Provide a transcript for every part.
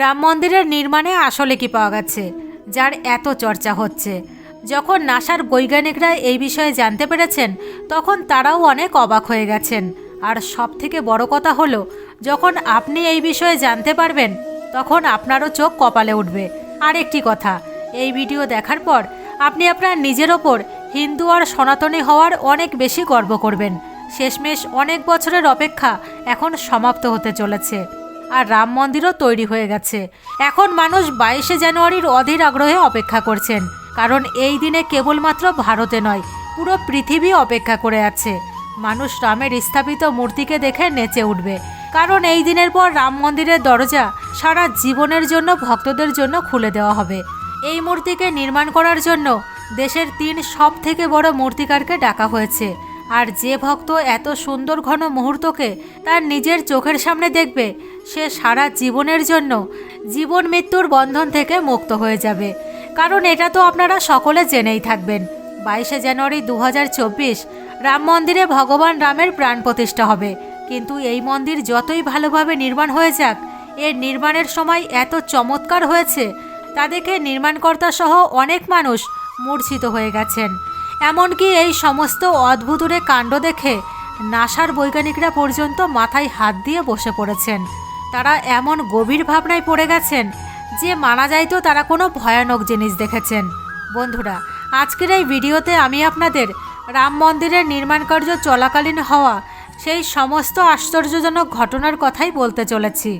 রাম মন্দিরের নির্মাণে আসলে কি পাওয়া গেছে? যার এত চর্চা হচ্ছে। যখন নাসার বৈজ্ঞানিকরা এই বিষয়ে জানতে পেরেছেন, তখন তারাও অনেক অবাক হয়ে গেছেন। আর সব থেকে বড় কথা হলো, যখন আপনি এই বিষয়ে জানতে পারবেন, তখন আপনারও চোখ কপালে উঠবে। আর একটি কথা, এই ভিডিও দেখার পর আপনি আপনার নিজের ওপর হিন্দু আর সনাতনী হওয়ার অনেক বেশি গর্ব করবেন। শেষমেশ অনেক বছরের অপেক্ষা এখন সমাপ্ত হতে চলেছে। আর রাম মন্দিরও তৈরি হয়ে গেছে। এখন মানুষ বাইশে জানুয়ারির অধীর আগ্রহে অপেক্ষা করছেন। কারণ এই দিনে কেবলমাত্র ভারতে নয়, পুরো পৃথিবী অপেক্ষা করে আছে। মানুষ রামের স্থাপিত মূর্তিকে দেখে নেচে উঠবে। কারণ এই দিনের পর রাম মন্দিরের দরজা সারা জীবনের জন্য ভক্তদের জন্য খুলে দেওয়া হবে। এই মূর্তিকে নির্মাণ করার জন্য দেশের তিন সব থেকে বড় মূর্তিকারকে ডাকা হয়েছে। আর যে ভক্ত এত সুন্দর ঘন মুহূর্তকে তার নিজের চোখের সামনে দেখবে, সে সারা জীবনের জন্য জীবন মৃত্যুর বন্ধন থেকে মুক্ত হয়ে যাবে। কারণ এটা তো আপনারা সকলে জেনেই থাকবেন, বাইশে জানুয়ারি দু হাজার চব্বিশ, রাম মন্দিরে ভগবান রামের প্রাণ প্রতিষ্ঠা হবে। কিন্তু এই মন্দির যতই ভালোভাবে নির্মাণ হয়ে যাক, এর নির্মাণের সময় এত চমৎকার হয়েছে তা দেখে নির্মাণকর্তা সহ অনেক মানুষ মূর্ছিত হয়ে গেছেন। এমনকি এই সমস্ত অদ্ভুতুরে কাণ্ড দেখে নাসার বৈজ্ঞানিকরা পর্যন্ত মাথায় হাত দিয়ে বসে পড়েছেন। তারা এমন গভীর ভাবনায় পড়ে গেছেন যে মানা যাইতো তারা কোনো ভয়ানক জিনিস দেখেছেন। বন্ধুরা, আজকের এই ভিডিওতে আমি আপনাদের রাম মন্দিরের নির্মাণ কার্য চলাকালীন হওয়া সেই সমস্ত আশ্চর্যজনক ঘটনার কথাই বলতে চলেছি।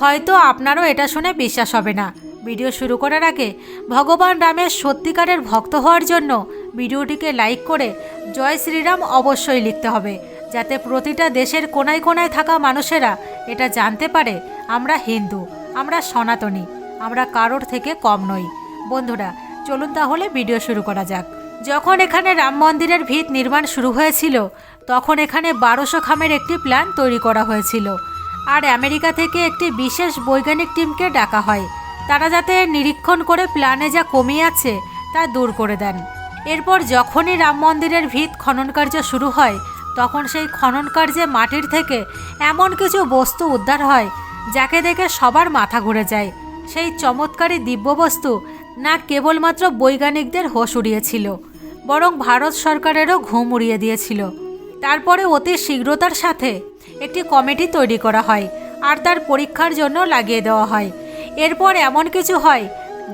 হয়তো আপনারও এটা শুনে বিশ্বাস হবে না। ভিডিও শুরু করার আগে ভগবান রামের সত্যিকারের ভক্ত হওয়ার জন্য ভিডিওটিকে লাইক করে জয় শ্রীরাম অবশ্যই লিখতে হবে, যাতে প্রতিটা দেশের কোনায় কোনায় থাকা মানুষেরা এটা জানতে পারে, আমরা হিন্দু, আমরা সনাতনী, আমরা কারোর থেকে কম নই। বন্ধুরা, চলুন তাহলে ভিডিও শুরু করা যাক। যখন এখানে রাম মন্দিরের ভিত নির্মাণ শুরু হয়েছিল, তখন এখানে বারোশো খামের একটি প্ল্যান তৈরি করা হয়েছিল। আর আমেরিকা থেকে একটি বিশেষ বৈজ্ঞানিক টিমকে ডাকা হয়। তারা যাতে নিরীক্ষণ করে প্ল্যানে যা কমি আছে তা দূর করে দেন। এরপর যখনই রাম মন্দিরের ভিত খনন কার্য শুরু হয়, তখন সেই খনন কার্যে মাটির থেকে এমন কিছু বস্তু উদ্ধার হয়, যাকে দেখে সবার মাথা ঘুরে যায়। সেই চমৎকারী দিব্য বস্তু না কেবলমাত্র বৈজ্ঞানিকদের হোশ উড়িয়েছিল, বরং ভারত সরকারেরও ঘুম উড়িয়ে দিয়েছিল। তারপরে অতি শীঘ্রতার সাথে একটি কমিটি তৈরি করা হয়, আর তার পরীক্ষার জন্য লাগিয়ে দেওয়া হয়। এরপর এমন কিছু হয়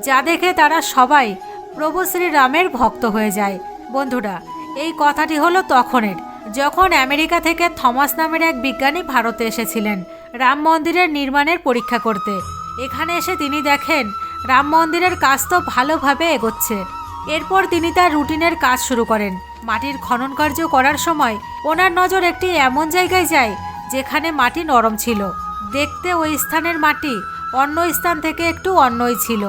যা দেখে তারা সবাই প্রভু শ্রীরামের ভক্ত হয়ে যায়। বন্ধুরা, এই কথাটি হলো তখনের, যখন আমেরিকা থেকে থমাস নামের এক বিজ্ঞানী ভারতে এসেছিলেন রাম মন্দিরের নির্মাণের পরীক্ষা করতে। এখানে এসে তিনি দেখেন, রাম মন্দিরের কাজ তো ভালোভাবে এগোচ্ছে। এরপর তিনি তার রুটিনের কাজ শুরু করেন। মাটির খনন কার্য করার সময় ওনার নজর একটি এমন জায়গায় যায় যেখানে মাটি নরম ছিল। দেখতে ওই স্থানের মাটি অন্য স্থান থেকে একটু অন্যই ছিল।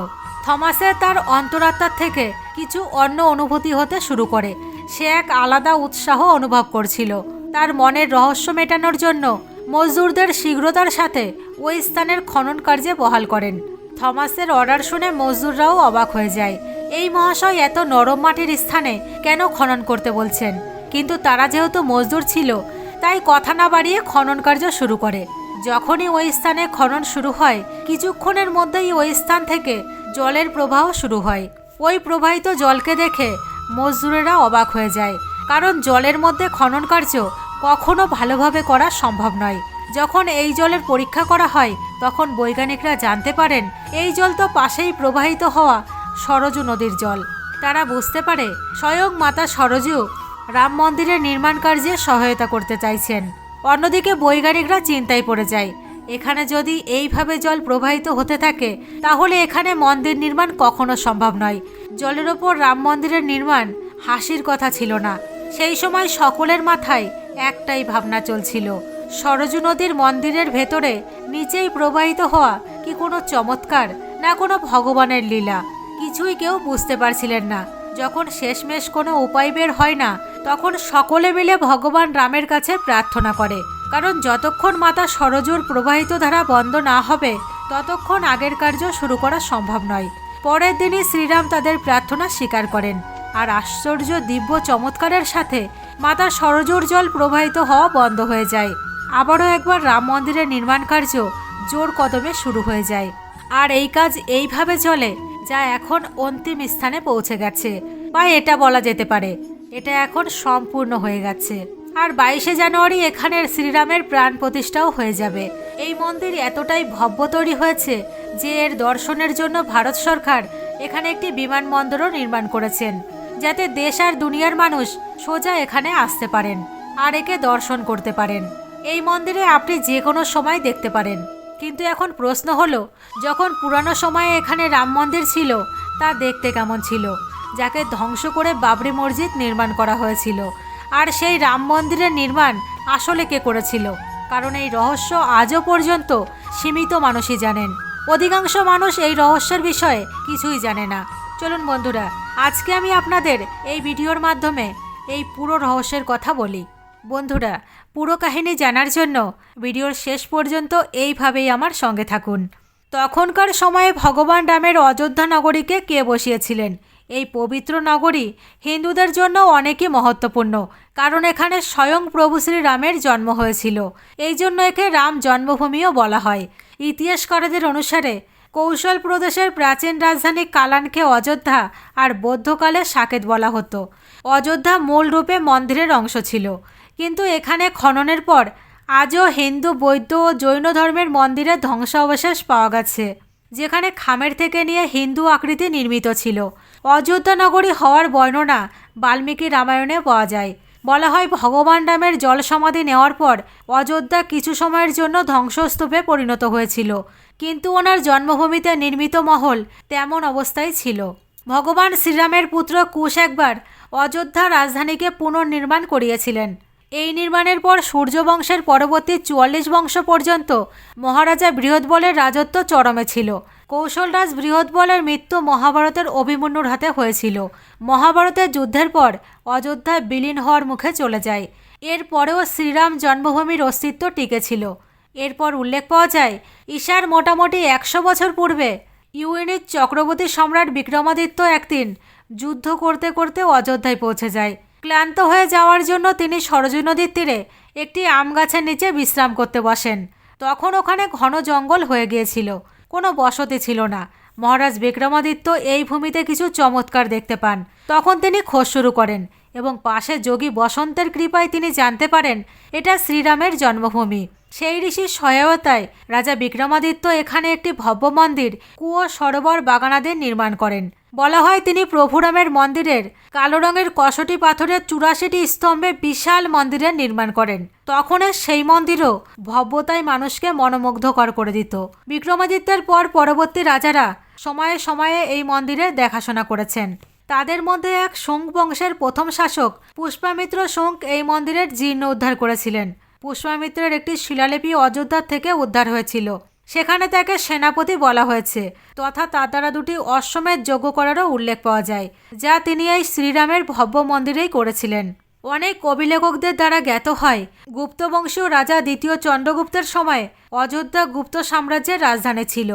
থমাসের তার অন্তরাত্মার থেকে কিছু অন্য অনুভূতি হতে শুরু করে। সে এক আলাদা উৎসাহ অনুভব করছিল। তার মনের রহস্য মেটানোর জন্য মজদুরদের শীঘ্রতার সাথে ওই স্থানের খনন কার্যে বহাল করেন। থমাসের অর্ডার শুনে মজদুররাও অবাক হয়ে যায়। এই মহাশয় এত নরম মাটির স্থানে কেন খনন করতে বলছেন? কিন্তু তারা যেহেতু মজদুর ছিল, তাই কথা না বাড়িয়ে খনন কার্য শুরু করে। যখনই ওই স্থানে খনন শুরু হয়, কিছুক্ষণের মধ্যেই ওই স্থান থেকে জলের প্রবাহ শুরু হয়। ওই প্রবাহিত জলকে দেখে মজদুরেরা অবাক হয়ে যায়, কারণ জলের মধ্যে খনন কার্য কখনো ভালোভাবে করা সম্ভব নয়। যখন এই জলের পরীক্ষা করা হয়, তখন বৈজ্ঞানিকরা জানতে পারেন, এই জল তো পাশেই প্রবাহিত হওয়া সরজু নদীর জল। তারা বুঝতে পারে, স্বয়ং মাতা সরজু রাম মন্দিরের নির্মাণ কার্যে সহায়তা করতে চাইছেন। অন্যদিকে বৈজ্ঞানিকরা চিন্তায় পড়ে যায়। এখানে যদি এইভাবে জল প্রবাহিত হতে থাকে, তাহলে এখানে মন্দির নির্মাণ কখনো সম্ভব নয়। জলের ওপর রাম মন্দিরের নির্মাণ হাসির কথা ছিল না। সেই সময় সকলের মাথায় একটাই ভাবনা চলছিল। সরজু নদীর মন্দিরের ভেতরে নিচেই প্রবাহিত হওয়া কি কোনো চমৎকার না কোনো ভগবানের লীলা, কিছুই কেউ বুঝতে পারছিলেন না। যখন শেষমেশ কোনো উপায় বের হয় না, তখন সকলে মিলে ভগবান রামের কাছে প্রার্থনা করে। কারণ যতক্ষণ মাতা সরজুর প্রবাহিত ধারা বন্ধ না হবে, ততক্ষণ আগের কার্য শুরু করা সম্ভব নয়। পরের দিনই শ্রীরাম তাদের প্রার্থনা স্বীকার করেন। আর আশ্চর্য দিব্য চমৎকারের সাথে মাতা সরজুর জল প্রবাহিত হওয়া বন্ধ হয়ে যায়। আবারও একবার রাম মন্দিরের নির্মাণ কার্য জোর কদমে শুরু হয়ে যায়। আর এই কাজ এইভাবে চলে যা এখন অন্তিম স্থানে পৌঁছে গেছে। বা এটা বলা যেতে পারে, এটা এখন সম্পূর্ণ হয়ে গেছে। আর বাইশে জানুয়ারি এখানের শ্রীরামের প্রাণ প্রতিষ্ঠাও হয়ে যাবে। এই মন্দির এতটাই ভব্য তৈরি হয়েছে যে এর দর্শনের জন্য ভারত সরকার এখানে একটি বিমানবন্দরও নির্মাণ করেছেন, যাতে দেশ আর দুনিয়ার মানুষ সোজা এখানে আসতে পারেন আর একে দর্শন করতে পারেন। এই মন্দিরে আপনি যে কোনো সময় দেখতে পারেন। কিন্তু এখন প্রশ্ন হলো, যখন পুরানো সময়ে এখানে রাম মন্দির ছিল, তা দেখতে কেমন ছিল? যাকে ধ্বংস করে বাবরি মসজিদ নির্মাণ করা হয়েছিল। আর সেই রাম মন্দিরের নির্মাণ আসলে কে করেছিল? কারণ এই রহস্য আজও পর্যন্ত সীমিত মানুষই জানেন। অধিকাংশ মানুষ এই রহস্যের বিষয়ে কিছুই জানে না। চলুন বন্ধুরা, আজকে আমি আপনাদের এই ভিডিওর মাধ্যমে এই পুরো রহস্যের কথা বলি। বন্ধুরা, পুরো কাহিনী জানার জন্য ভিডিওর শেষ পর্যন্ত এইভাবেই আমার সঙ্গে থাকুন। তখনকার সময়ে ভগবান রামের অযোধ্যা নগরীকে কে বসিয়েছিলেন? এই পবিত্র নগরী হিন্দুদের জন্য অনেকই মহত্বপূর্ণ, কারণ এখানে স্বয়ং প্রভু শ্রী রামের জন্ম হয়েছিল। এই জন্য একে রাম জন্মভূমিও বলা হয়। ইতিহাসকারদের অনুসারে কৌশল প্রদেশের প্রাচীন রাজধানী কালানকে অযোধ্যা আর বৌদ্ধকালে সাকেত বলা হতো। অযোধ্যা মূল রূপে মন্দিরের অংশ ছিল। কিন্তু এখানে খননের পর আজও হিন্দু, বৌদ্ধ ও জৈন ধর্মের মন্দিরের ধ্বংসাবশেষ পাওয়া গেছে, যেখানে খামের থেকে নিয়ে হিন্দু আকৃতি নির্মিত ছিল। অযোধ্যা নগরী হওয়ার বর্ণনা বাল্মীকি রামায়ণে পাওয়া যায়। বলা হয় ভগবান রামের জল সমাধি নেওয়ার পর অযোধ্যা কিছু সময়ের জন্য ধ্বংসস্তূপে পরিণত হয়েছিল, কিন্তু ওনার জন্মভূমিতে নির্মিত মহল তেমন অবস্থায় ছিল। ভগবান শ্রীরামের পুত্র কুশ একবার অযোধ্যা রাজধানীকে পুনর্নির্মাণ করিয়েছিলেন। এই নির্মাণের পর সূর্যবংশের পরবর্তী চুয়াল্লিশ বংশ পর্যন্ত মহারাজা বৃহৎবলের রাজত্ব চরমে ছিল। কৌশলরাজ বৃহৎবলের মৃত্যু মহাভারতের অভিমন্যুর হাতে হয়েছিল। মহাভারতের যুদ্ধের পর অযোধ্যায় বিলীন হওয়ার মুখে চলে যায়। এরপরেও শ্রীরাম জন্মভূমির অস্তিত্ব টিকেছিল এরপর উল্লেখ পাওয়া যায়, ঈশার মোটামুটি একশো বছর পূর্বে ইউএনের চক্রবর্তী সম্রাট বিক্রমাদিত্য একদিন যুদ্ধ করতে করতে অযোধ্যায় পৌঁছে যায়। ক্লান্ত হয়ে যাওয়ার জন্য তিনি সরজু নদীর তীরে একটি আম গাছের নিচে বিশ্রাম করতে বসেন। তখন ওখানে ঘন জঙ্গল হয়ে গিয়েছিল। কোনো বসতি ছিল না। মহারাজ বিক্রমাদিত্য এই ভূমিতে কিছু চমৎকার দেখতে পান। তখন তিনি খোঁজ শুরু করেন এবং পাশে যোগী বসন্তের কৃপায় তিনি জানতে পারেন, এটা শ্রীরামের জন্মভূমি। সেই ঋষির সহায়তায় রাজা বিক্রমাদিত্য এখানে একটি ভব্য মন্দির, কুয়ো সরোবর বাগানাদের নির্মাণ করেন। বলা হয় তিনি প্রভুরামের মন্দিরের কালো রঙের কষটি পাথরের চুরাশিটি স্তম্ভে বিশাল মন্দিরের নির্মাণ করেন। তখনের সেই মন্দিরও ভব্যতায় মানুষকে মনোমুগ্ধকর করে দিত। বিক্রমাদিত্যের পর পরবর্তী রাজারা সময়ে সময়ে এই মন্দিরের দেখাশোনা করেছেন। তাদের মধ্যে এক শুঙ্গ বংশের প্রথম শাসক পুষ্পামিত্র শুঙ্গ এই মন্দিরের জীর্ণ উদ্ধার করেছিলেন। পুষ্পামিত্রের একটি শিলালিপি অযোধ্যার থেকে উদ্ধার হয়েছিল। সেখানে তাকে সেনাপতি বলা হয়েছে, তথা তার দ্বারা দুটি অশ্বমেধ যজ্ঞ করারও উল্লেখ পাওয়া যায়, যা তিনি এই শ্রীরামের ভব্য মন্দিরেই করেছিলেন। অনেক কবিলেখকদের দ্বারা জ্ঞাত হয়, গুপ্তবংশীয় রাজা দ্বিতীয় চন্দ্রগুপ্তের সময় অযোধ্যা গুপ্ত সাম্রাজ্যের রাজধানী ছিল।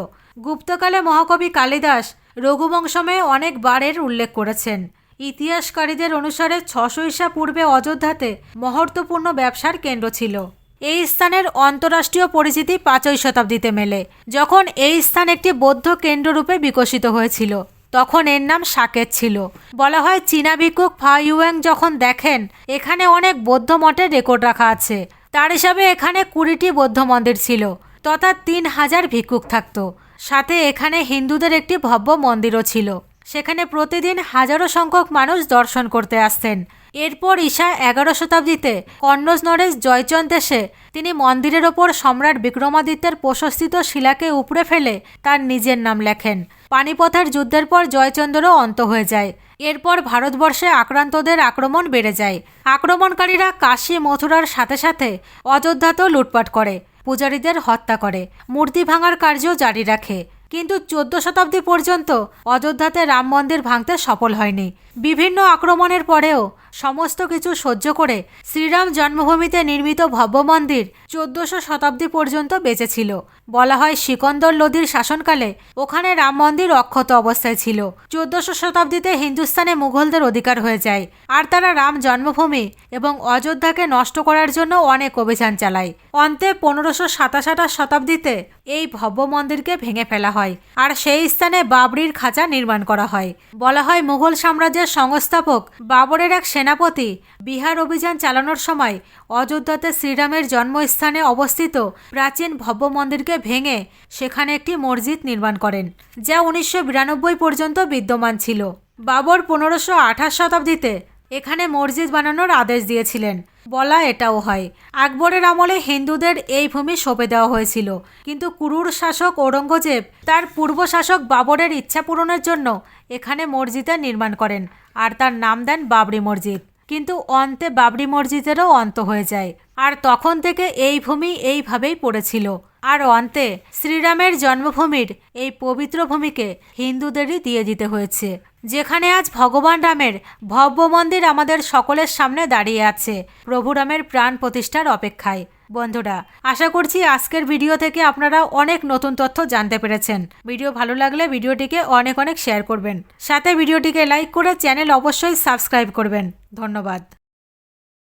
গুপ্তকালে মহাকবি কালিদাস রঘুবংশমে অনেক বারের উল্লেখ করেছেন। ইতিহাসকারীদের অনুসারে ছশো ঈসা পূর্বে অযোধ্যাতে মহত্বপূর্ণ ব্যবসার কেন্দ্র ছিল। এই স্থানের অন্তরাষ্ট্রীয় পরিচিতি পাঁচই শতাব্দীতে মেলে। যখন এই স্থান একটি বৌদ্ধ কেন্দ্ররূপে বিকশিত হয়েছিল, তখন এর নাম সাকেত ছিল। বলা হয় চীনা ভিক্ষুক ফা ইউয়াং যখন দেখেন, এখানে অনেক বৌদ্ধ মঠের রেকর্ড রাখা আছে। তার হিসাবে এখানে কুড়িটি বৌদ্ধ মন্দির ছিল, তথা তিন হাজার ভিক্ষুক থাকতো। সাথে এখানে হিন্দুদের একটি ভব্য মন্দিরও ছিল। সেখানে প্রতিদিন হাজারো সংখ্যক মানুষ দর্শন করতে আসতেন। এরপর ঈশা এগারো শতাব্দীতে কন্নজ নরেশ জয়চন্দ দেশে তিনি মন্দিরের ওপর সম্রাট বিক্রমাদিত্যের প্রশস্তিত শিলাকে উপড়ে ফেলে তার নিজের নাম লেখেন। পানিপথের যুদ্ধের পর জয়চন্দ্রও অন্ত হয়ে যায়। এরপর ভারতবর্ষে আক্রান্তদের আক্রমণ বেড়ে যায়। আক্রমণকারীরা কাশী মথুরার সাথে সাথে অযোধ্যাতেও লুটপাট করে, পূজারীদের হত্যা করে, মূর্তি ভাঙার কার্য জারি রাখে। কিন্তু চোদ্দ শতাব্দী পর্যন্ত অযোধ্যাতে রাম মন্দির ভাঙতে সফল হয়নি। বিভিন্ন আক্রমণের পরেও সমস্ত কিছু সহ্য করে শ্রীরাম জন্মভূমিতে নির্মিত ভব্য মন্দির চোদ্দশো শতাব্দী পর্যন্ত বেঁচেছিল। বলা হয় সিকন্দর লোদির শাসনকালে ওখানে রাম মন্দির অক্ষত অবস্থায় ছিল। চোদ্দশো শতাব্দীতে হিন্দুস্তানে মুঘলদের অধিকার হয়ে যায়। আর তারা রাম জন্মভূমি এবং অযোধ্যাকে নষ্ট করার জন্য অনেক অভিযান চালায়। অন্তে পনেরোশো সাতাশ আঠাশ শতাব্দীতে এই ভব্য মন্দিরকে ভেঙে ফেলা হয়। আর সেই স্থানে বাবরির খাঁচা নির্মাণ করা হয়। বলা হয় মুঘল সাম্রাজ্যের সংস্থাপক, বাবরের এক সেনাপতি, বিহার অভিযান চালানোর সময় অযোধ্যাতে শ্রীরামের জন্মস্থানে অবস্থিত প্রাচীন ভব্য মন্দিরকে ভেঙে সেখানে একটি মসজিদ নির্মাণ করেন, যা উনিশশো বিরানব্বই পর্যন্ত বিদ্যমান ছিল। বাবর পনেরোশো আঠাশ শতাব্দীতে এখানে মসজিদ বানানোর আদেশ দিয়েছিলেন। বলা এটাও হয়, আকবরের আমলে হিন্দুদের এই ভূমি সঁপে দেওয়া হয়েছিল, কিন্তু কুরুর শাসক ঔরঙ্গজেব তার পূর্ব শাসক বাবরের ইচ্ছা পূরণের জন্য এখানে মসজিদের নির্মাণ করেন আর তার নাম দেন বাবরি মসজিদ। কিন্তু অন্তে বাবরি মসজিদেরও অন্ত হয়ে যায়। আর তখন থেকে এই ভূমি এইভাবেই পড়েছিল। আর অন্তে শ্রীরামের জন্মভূমির এই পবিত্র ভূমিকে হিন্দুদেরই দিয়ে দিতে হয়েছে। যেখানে আজ ভগবান রামের ভব্য মন্দির আমাদের সকলের সামনে দাঁড়িয়ে আছে। প্রভু রামের প্রাণ প্রতিষ্ঠার অপেক্ষায়। বন্ধুরা, আশা করছি আজকের ভিডিও থেকে আপনারা অনেক নতুন তথ্য জানতে পেরেছেন। ভিডিও ভালো লাগলে ভিডিওটিকে অনেক অনেক শেয়ার করবেন। সাথে ভিডিওটিকে লাইক করে চ্যানেল অবশ্যই সাবস্ক্রাইব করবেন। ধন্যবাদ।